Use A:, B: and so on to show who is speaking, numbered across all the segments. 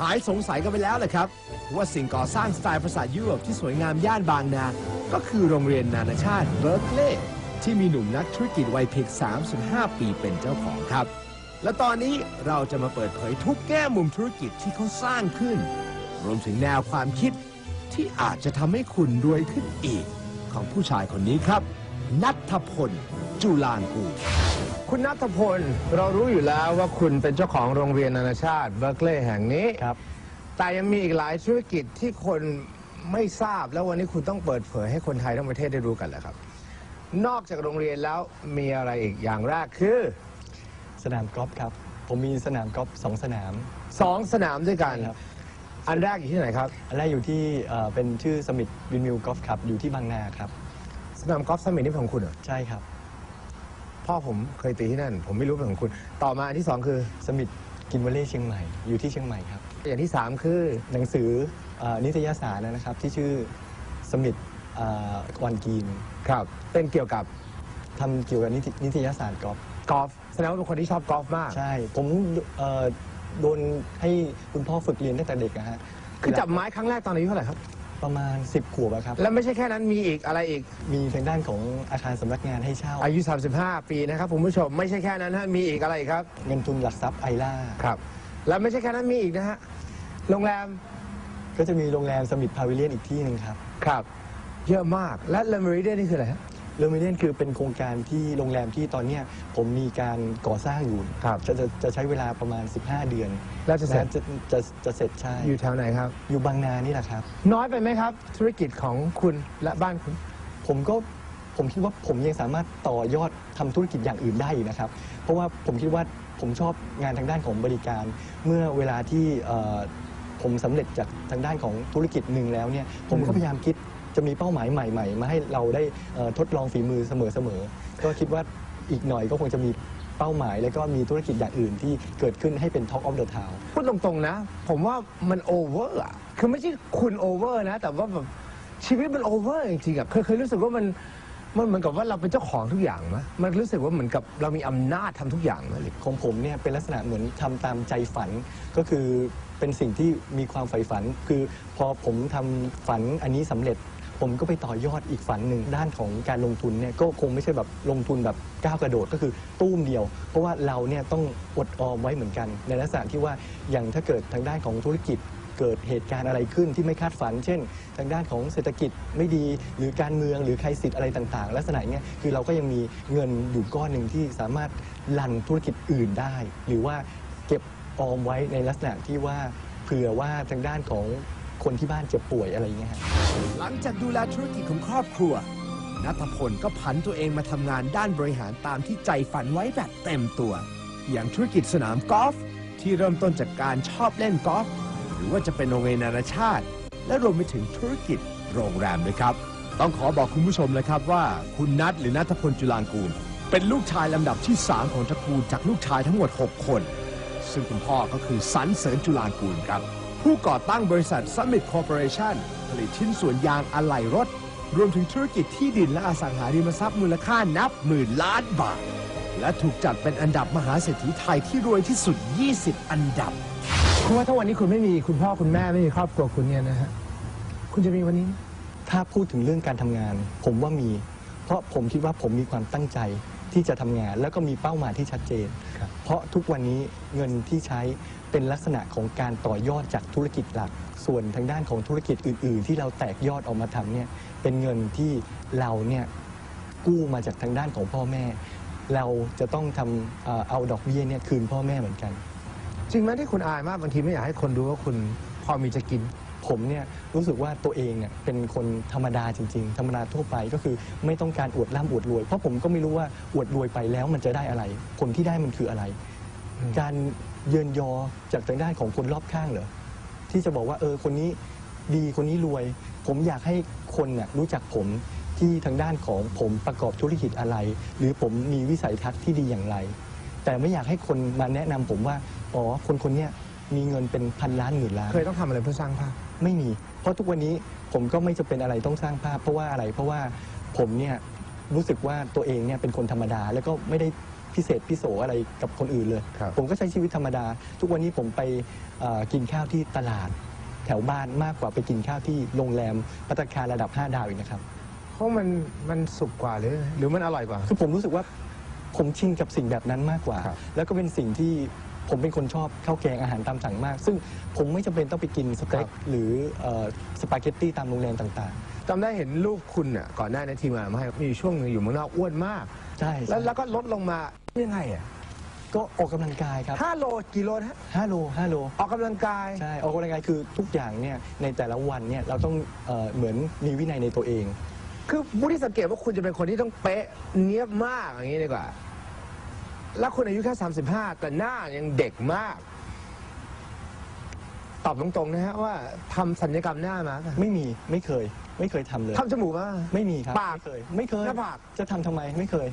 A: หายสงสัยกันไปแล้วแหละครับ ว่าสิ่งก่อสร้างสไตล์ภาษายุโรปที่สวยงามย่านบางนา ก็คือโรงเรียนนานาชาติเบิร์กเลย์ที่มีหนุ่มนักธุรกิจวัยเพียง 35 ปีเป็นเจ้าของครับ และตอนนี้เราจะมาเปิดเผยทุกแง่มุมธุรกิจที่เขาสร้างขึ้น รวมถึงแนวความคิดที่อาจจะทำให้คุณรวยขึ้นอีก ของผู้ชายคนนี้ครับ นัทพล จุลางกูล คุณนัทพล เรารู้อยู่แล้วว่าคุณเป็นเจ้าของโรงเรียนนานาชาติเบิร์กเลย์แห่งนี้
B: ครับ
A: แต่ยังมีอีกหลายธุรกิจที่คนไม่ทราบแล้ววันนี้คุณต้องเปิดเผยให้คนไทยทั้งประเทศได้รู้กันแหละครับ นอกจากโรงเรียนแล้วมีอะไรอีกอย่างแรกคือ
B: สนามกอล์ฟครับ ผมมีสนามกอล์ฟสองสนาม
A: สองสนามด้วยกัน
B: ครับ
A: อันแรกอยู่ที่ไหนครับ
B: อันแรกอยู่ที่เอ่อเป็นชื่อสมิธวินมิลกอล์ฟครับอยู่ที่บางนาครับ
A: สนามกอล์ฟสมิธนี่เป็นของคุณเหรอ
B: ใช่ครับ
A: พ่อผมเคยตีที่นั่น ผมไม่รู้เป็นของคุณ ต่อมาอันที่สองคือ
B: สมิธกินวอลเล่เชียงใหม่อยู่ที่เชียงใหม่ครับ
A: อย่างที่สามคือ
B: หนังสือเอ่อนิตยสารนะครับ ที่ชื่อสมิธวันกีน
A: ครับ เป็นเกี่ยวกับ
B: ทำเกี่ยวกับนิตินิตยสารกอล์ฟ
A: กอล์ฟแสดงว่าเป็นคนที่ชอบกอล์ฟมาก
B: ใช่ ผมเอ่อโดนให้คุณพ่อฝึกเรียนตั้งแต่เด็กนะฮะ
A: คือจับไม้ครั้งแรกตอนอายุเท่าไหร่ครับ
B: ประมาณ 10 ขวบอะครับ
A: แล้วไม่ใช่แค่นั้นมีอีกอะไรอีก
B: มีทางด้านของอาคารสำนักงานให้เช่า
A: อายุ 35 ปีนะครับคุณผู้ชมไม่ใช่แค่นั้นฮะมีอีกอะไรอีกครับ
B: เงินทุนหลักทรัพย์ไอล่า
A: ครับ แล้วไม่ใช่แค่นั้นมีอีกนะฮะโรงแรม
B: ก็จะมีโรงแรมสมิธพาวิเลียนอีกที่หนึ่งครับ
A: ครับ เยอะมากและเลมริเดียนี่คืออะไรฮะ
B: เรมิเลียนคือเป็นโครงการที่โรงแรมที่ตอนเนี้ยผมมีการก่อสร้างอยู่
A: ครับ
B: จะจะจะใช้เวลาประมาณ 15 เดือน
A: แล้วจะเสร็จ
B: จะจะจะเสร็จใช่
A: อยู่แถวไหนครับ
B: อยู่บางนานี่แหละครับ
A: น้อยไปไหมครับ ธุรกิจของคุณและบ้านคุณ
B: ผมก็ผมคิดว่าผมยังสามารถต่อยอดทำธุรกิจอย่างอื่นได้อีกนะครับ เพราะว่าผมคิดว่าผมชอบงานทางด้านของบริการ เมื่อเวลาที่เอ่อผมสำเร็จจากทางด้านของธุรกิจหนึ่งแล้วเนี่ยผมก็
A: อืม
B: พยายามคิด จะมีเป้าหมายใหม่ๆ มาให้เราได้เอ่อทดลองฝีมือเสมอๆ ก็คิดว่าอีกหน่อยก็คงจะมีเป้าหมาย แล้วก็มีธุรกิจอย่างอื่นที่เกิดขึ้นให้เป็น Talk of the Town
A: พูดตรงๆนะ ผมว่ามันโอเวอร์อะคือไม่ใช่คุณโอเวอร์นะ แต่ว่าแบบชีวิตมันโอเวอร์จริงๆอะเคยเคยรู้สึกว่ามันมันเหมือนกับว่าเราเป็นเจ้าของทุกอย่างไหมมันรู้สึกว่าเหมือนกับเรามีอำนาจทำทุกอย่างไหมหรือ
B: ของผมเนี่ยเป็นลักษณะเหมือนทำตามใจฝันก็คือเป็นสิ่งที่มีความใฝ่ฝัน คือพอผมทำฝันอันนี้สำเร็จ ผมก็ไปต่อยอดอีกฝันหนึ่งด้านของการลงทุนเนี่ยก็คงไม่ใช่แบบลงทุนแบบก้าวกระโดดก็คือตู้มเดียว เพราะว่าเราเนี่ยต้องอดออมไว้เหมือนกัน ในลักษณะที่ว่าอย่างถ้าเกิดทางด้านของธุรกิจเกิดเหตุการณ์อะไรขึ้นที่ไม่คาดฝัน เช่น ทางด้านของเศรษฐกิจไม่ดี หรือการเมืองหรือใครสิทธิ์อะไรต่างๆ ลักษณะเนี้ยคือเราก็ยังมีเงินอยู่ก้อนหนึ่งที่สามารถลันธุรกิจอื่นได้ หรือว่าเก็บออมไว้ในลักษณะที่ว่าเผื่อว่าทางด้านของ คนที่บ้านเจ็บป่วยอะไรอย่างเงี้ยฮะ
A: หลังจากดูแลธุรกิจของครอบครัวนัทพลก็ผันตัวเองมาทำงานด้านบริหารตามที่ใจฝันไว้แบบเต็มตัว อย่างธุรกิจสนามกอล์ฟที่เริ่มต้นจากการชอบเล่นกอล์ฟหรือว่าจะเป็นโรงเรียนนานาชาติ และรวมไปถึงธุรกิจโรงแรมด้วยครับ ต้องขอบอกคุณผู้ชมเลยครับว่า คุณนัทหรือนัทพลจุลางกูล เป็นลูกชายลำดับที่ 3 ของตระกูลจากลูกชายทั้งหมด 6 คน ซึ่งคุณพ่อก็คือสันเสริญจุลางกูลครับ ผู้ก่อตั้งบริษัท Summit Corporation ผลิตชิ้นส่วนยางอะไหล่รถ รวมถึงธุรกิจที่ดินและอสังหาริมทรัพย์มูลค่านับหมื่นล้านบาท และถูกจัดเป็นอันดับมหาเศรษฐีไทยที่รวยที่สุด 20 อันดับคุณว่าถ้าวันนี้คุณไม่มีคุณพ่อคุณแม่ไม่มีครอบครัวคุณเนี่ยนะฮะคุณจะมีวันนี้ไหม
B: ถ้าพูดถึงเรื่องการทำงาน ผมว่ามี เพราะผมคิดว่าผมมีความตั้งใจที่จะทำงาน แล้วก็มีเป้าหมายที่ชัดเจน
A: ครับ
B: เพราะทุกวันนี้เงินที่ใช้ เป็นลักษณะของการต่อยอดจากธุรกิจหลัก ส่วนทางด้านของธุรกิจอื่น ๆ ที่เราแตกยอดออกมาทำเนี่ยเป็นเงินที่เราเนี่ยกู้มาจากทางด้านของพ่อแม่ เราจะต้องทำเอ่อเอาดอกเบี้ยเนี่ยคืนพ่อแม่เหมือนกัน
A: จริงไหมที่คุณอายมากบางทีไม่อยากให้คนรู้ว่าคุณพอมีจะกิน
B: ผมเนี่ยรู้สึกว่าตัวเองเนี่ยเป็นคนธรรมดาจริง ๆ ธรรมดาทั่วไปก็คือไม่ต้องการอวดร่ำอวดรวย เพราะผมก็ไม่รู้ว่าอวดรวยไปแล้วมันจะได้อะไร ผลที่ได้มันคืออะไร
A: อืม
B: การ เยินยอจากทางด้านของคนรอบข้างเหรอที่จะบอกว่าเออคนนี้ดีคนนี้รวย ผมอยากให้คนน่ะรู้จักผมที่ทางด้านของผมประกอบธุรกิจอะไร หรือผมมีวิสัยทัศน์ที่ดีอย่างไร แต่ไม่อยากให้คนมาแนะนำผมว่าอ๋อคนคนเนี้ยมีเงินเป็นพันล้านหมื่นล้าน
A: เคยต้องทำอะไรเพื่อสร้างภาพ
B: ไม่มี เพราะทุกวันนี้ผมก็ไม่จะเป็นอะไรต้องสร้างภาพ เพราะว่าอะไร เพราะว่าผมเนี่ยรู้สึกว่าตัวเองเนี่ยเป็นคนธรรมดา แล้วก็ไม่ได้ พพิเศษพิโสอะไรกับคนอื่นเลย
A: ครับ
B: ผมก็ใช้ชีวิตธรรมดา ทุกวันนี้ผมไปเอ่อกินข้าวที่ตลาด แถวบ้านมากกว่าไปกินข้าวที่โรงแรมพัตตาคารระดับ 5 ดาวอีกนะครับ
A: เพราะมันมันสุกกว่าหรือ หรือมันอร่อยกว่า
B: คือผมรู้สึกว่าผมชินกับสิ่งแบบนั้นมากกว่า
A: ครับ
B: แล้วก็เป็นสิ่งที่ผมเป็นคนชอบข้าวแกงอาหารตามสั่งมาก ซึ่งผมไม่จำเป็นต้องไปกินสเต็กหรือเอ่อสปาเกตตี้ตามโรงแรมต่าง
A: จำได้เห็นรูปคุณอะก่อนหน้าในทีมงานมาให้มีอยู่ช่วงหนึงอยู่เมืองนอกอ้วนมาก
B: ๆ ใช่
A: แล้วแล้วก็ลดลงมายังไงอะ
B: ก็ออกกำลังกายครับ
A: ห้าโลกี่โลนะ
B: 5โล5โล
A: ออกกำลังกาย
B: ใช่ ออกกำลังกายคือทุกอย่างเนี่ยในแต่ละวันเนี่ยเราต้องเออเหมือนมีวินัยในตัวเอง
A: คือผู้ที่สังเกตว่าคุณจะเป็นคนที่ต้องเป๊ะเนี้ยบมากอย่างนี้ดีกว่า แล้วคุณอายุแค่ 35 แต่หน้ายังเด็กมาก ตอบตรงๆนะฮะว่าทำสัญญกรรมหน้ามาป่ะ
B: ไม่มีไม่เคย ไม่เคยทำเลย
A: ทำจมูกมา
B: ไม่มีครับ
A: ปาก
B: ไม่เคย ไม่เคย
A: หน้าผาก
B: จะทำทำไมไม่เคย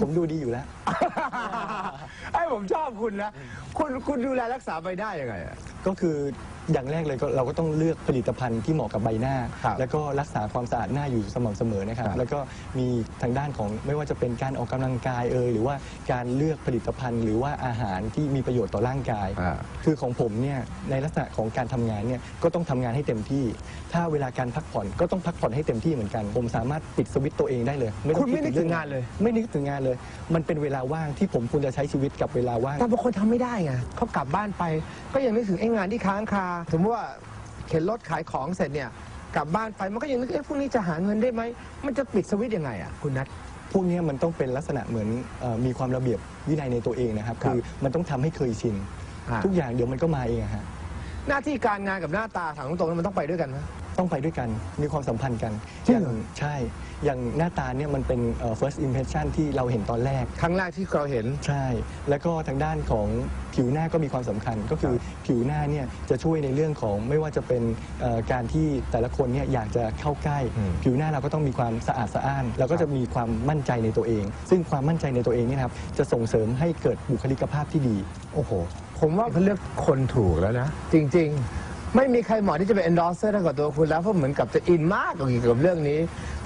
B: ผมดูดีอยู่แล้ว
A: ไอ้ผมชอบคุณนะ คุณคุณดูแลรักษาไปได้ยังไงอะ
B: ก็คืออย่างแรกเลยก็เราก็ต้องเลือกผลิตภัณฑ์ที่เหมาะกับใบหน้า
A: ครับ
B: แล้วก็รักษาความสะอาดหน้าอยู่สม่ำเสมอนะครับ
A: ครับ
B: แล้วก็มีทางด้านของไม่ว่าจะเป็นการออกกำลังกายเอยหรือว่าการเลือกผลิตภัณฑ์ หรือว่าอาหารที่มีประโยชน์ต่อร่างกาย
A: อ่า
B: คือของผมเนี่ยในลักษณะของการทำงานเนี่ยก็ต้องทำงานให้เต็มที่ ถ้าเวลาการพักผ่อนก็ต้องพักผ่อนให้เต็มที่เหมือนกัน ผมสามารถปิดสวิตช์ตัวเองได้เลยต้
A: คุณไม่
B: ด
A: นึกถึงงานเลย
B: ไม่นึกถึงงานเลย มันเป็นเวลาว่างที่ผมควรจะใช้ชีวิตกับเวลาว่าง
A: แต่บางคนทำไม่ได้ไงเขากลับบ้านไป ก็ยังนึกถึงไอ้งานที่ค้างคาสมมติว่าเข็นรถขายของเสร็จเนี่ยกลับบ้านไปมันก็ยังนึกเอ๊ะพรุ่งนี้จะหาเงินได้ไหมมันจะปิดสวิตช์ยังไงอะคุณนัท
B: พวกเนี้ยมันต้องเป็นลักษณะเหมือนเออมีความระเบียบวินัยในตัวเองนะครับ
A: ครับ
B: คือมันต้องทำให้เคยชิน
A: อ่า
B: ทุกอย่างเดี๋ยวมันก็มาเองอะฮะ
A: หน้าที่การงานกับหน้าตาถามตรงๆมันต้องไปด้วยกันไหม
B: ต้องไปด้วยกันมีความสัมพันธ์กัน
A: จริงเหรอ
B: อย่างใช่อย่างหน้าตาเนี่ยมันเป็นเอ่อ first impression ที่เราเห็นตอนแรก
A: ครั้งแรกที่เราเห็น
B: ใช่ แล้วก็ทางด้านของผิวหน้าก็มีความสำคัญ ก็คือผิวหน้าเนี่ยจะช่วยในเรื่องของไม่ว่าจะเป็นเอ่อการที่แต่ละคนเนี่ยอยากจะเข้าใกล้
A: อืม
B: ผิวหน้าเราก็ต้องมีความสะอาดสะอ้านแล้วก็จะมีความมั่นใจในตัวเอง ซึ่งความมั่นใจในตัวเองเนี่ยนะครับจะส่งเสริมให้เกิดบุคลิกภาพที่ดี
A: โอ้โห ผมว่าเขาเลือกคนถูกแล้วนะ จริงๆ ไม่มีใครเหมาะที่จะเป็น endorser เท่ากับตัวคุณแล้วเพราะเหมือนกับจะอินมากเกี่ยวกับเรื่องนี้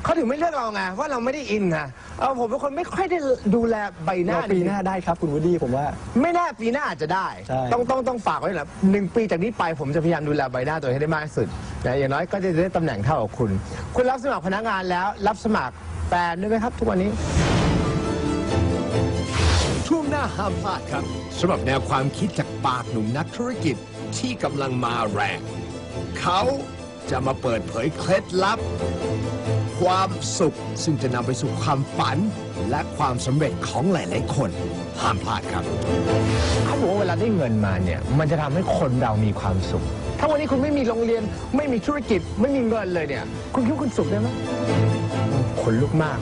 A: เขาถึงไม่เลือกเราไงว่าเราไม่ได้อินไงเอาผมเป็นคนไม่ค่อยได้ดูแลใบหน้า
B: เราปีหน้าได้ครับคุณวูดดี้ผมว่า
A: ไม่แน่ปีหน้าอาจจะได้
B: ใช่
A: ต้องต้องต้องฝากไว้แหละหนึ่งปีจากนี้ไปผมจะพยายามดูแลใบหน้าตัวเองให้ได้มากที่สุดนะอย่างน้อยก็จะได้ตำแหน่งเท่ากับคุณ คุณรับสมัครพนักงานแล้วรับสมัครแฟนด้วยไหมครับ ทุกวันนี้
C: ช่วงหน้าห้ามพลาดครับสำหรับแนวความคิดจากปากหนุ่มนักธุรกิจ ที่กำลังมาแรง เขาจะมาเปิดเผยเคล็ดลับ ความสุขซึ่งจะนำไปสู่ความฝัน และความสำเร็จของหลาย ๆ คนห้ามพลาดครับ
A: เขาบอกว่าเวลาได้เงินมาเนี่ย มันจะทำให้คนเรามีความสุข ถ้าวันนี้คุณไม่มีโรงเรียน ไม่มีธุรกิจ ไม่มีเงินเลยเนี่ย คุณคิดว่าคุณสุขได้ไหมขนลุกมาก